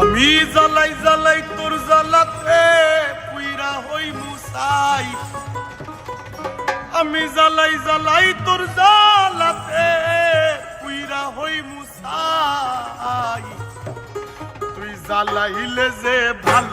আমি জ্বালাই জ্বালাই তোর জ্বালাতে পুইরা হই মুসাই। আমি জ্বালাই জ্বালাই তোর জ্বালাতে পুইরা হই মুসাই। তুই জ্বালাইলে যে ভালো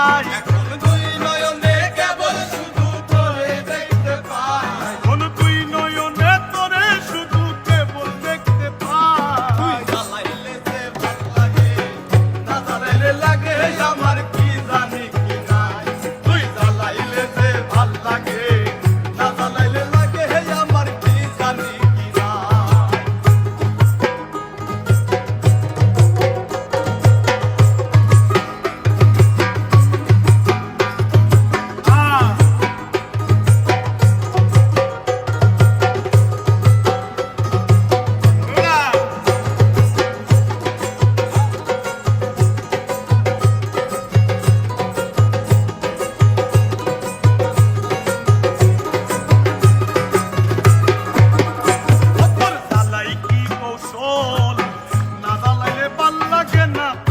Yeah.